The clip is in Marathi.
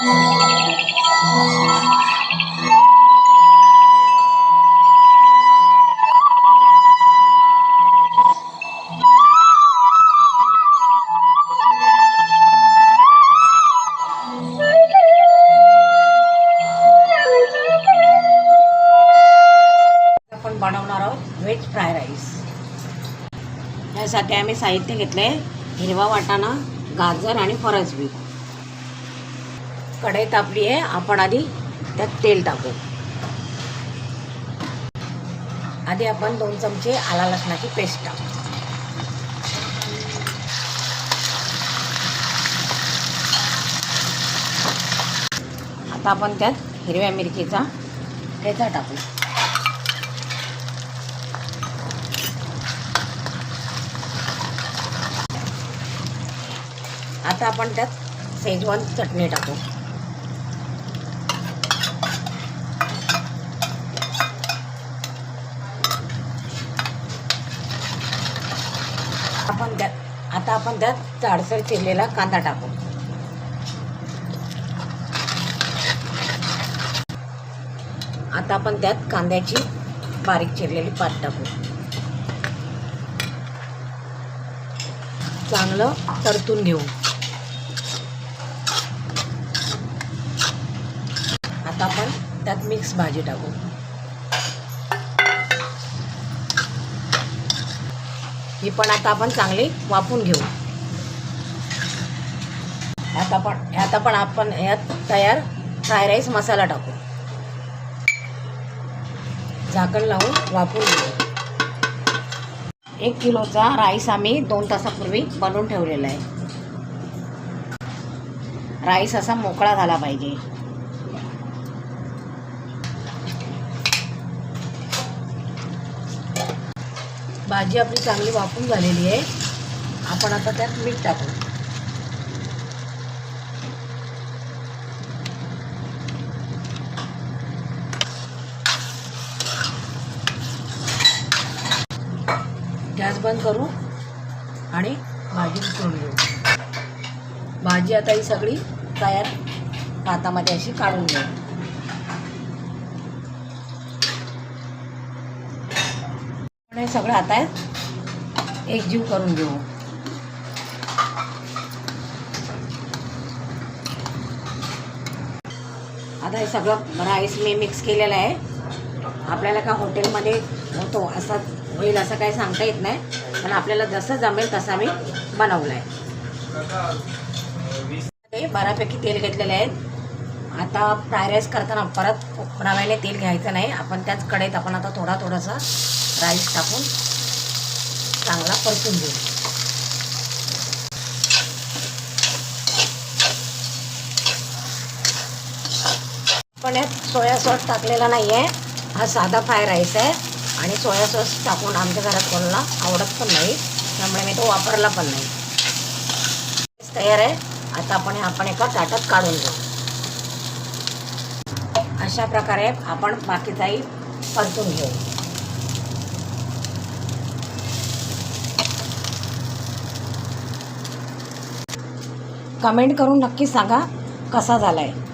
आपण बनवणार आहोत व्हेज फ्राय राईस. त्यासाठी आम्ही साहित्य घेतले हिरवा वाटाणा गाजर आणि फरसबी. कढई तापली आहे. आपण आधी त्यात तेल टाकू. आधी आपण दोन चमचे आला लसणाची पेस्ट टाकू. आता आपण त्यात हिरव्या मिरचीचा ठेचा टाकू. आता आपण त्यात शेजवान चटणी टाकू. आपण त्यात आता आपण त्यात जाडसर चिरलेला कांदा टाकू. आता आपण त्यात कांद्याची बारीक चिरलेली पात टाकू. चांगलं परतून घेऊ. आता आपण त्यात मिक्स भाजी टाकू. ही पण आता आपण चांगली वाफून घेऊ. आता आपण आता पण आपण यात तयार फ्राय राईस मसाला टाकू. झाकण लावून वाफून घेऊ. एक किलोचा राईस आम्ही दोन तासापूर्वी बनवून ठेवलेला आहे. राईस असा मोकळा झाला पाहिजे. भाजी आपली चांगली वापून झालेली आहे. आपण आता त्यात मीठ टाकू. गॅस बंद करू आणि भाजी उकळून घेऊ. भाजी आता ही सगळी तयार भातामध्ये अशी काढून घेऊ. हे सगळं आता एकजीव करून घेऊ. आता हे सगळं राईस मी मिक्स केलेलं आहे. आपल्याला का हॉटेलमध्ये होतो असा होईल असं काही सांगता येत नाही. पण आपल्याला जसं जमेल तसा मी बनवलं आहे बऱ्यापैकी तेल घेतलेले आहेत आता फ्राय राईस करताना परत नव्याने तेल घ्यायचं नाही. आपण त्याच कढईत आपण आता थोडा थोडासा राईस टाकून चांगला परतून घेऊ. पण यात सोया सॉस टाकलेला नाही आहे हा साधा फ्राय राईस आहे. आणि सोया सॉस टाकून आमच्या घरात कोणाला आवडत पण नाही. त्यामुळे मी तो वापरला पण नाही. तयार आहे. आता आपण हे आपण एका ताटात काढून घेऊ. अशा प्रकारे आपण बाकीचाही परतून घेऊ. कमेंट करून नक्की सांगा कसा झाला आहे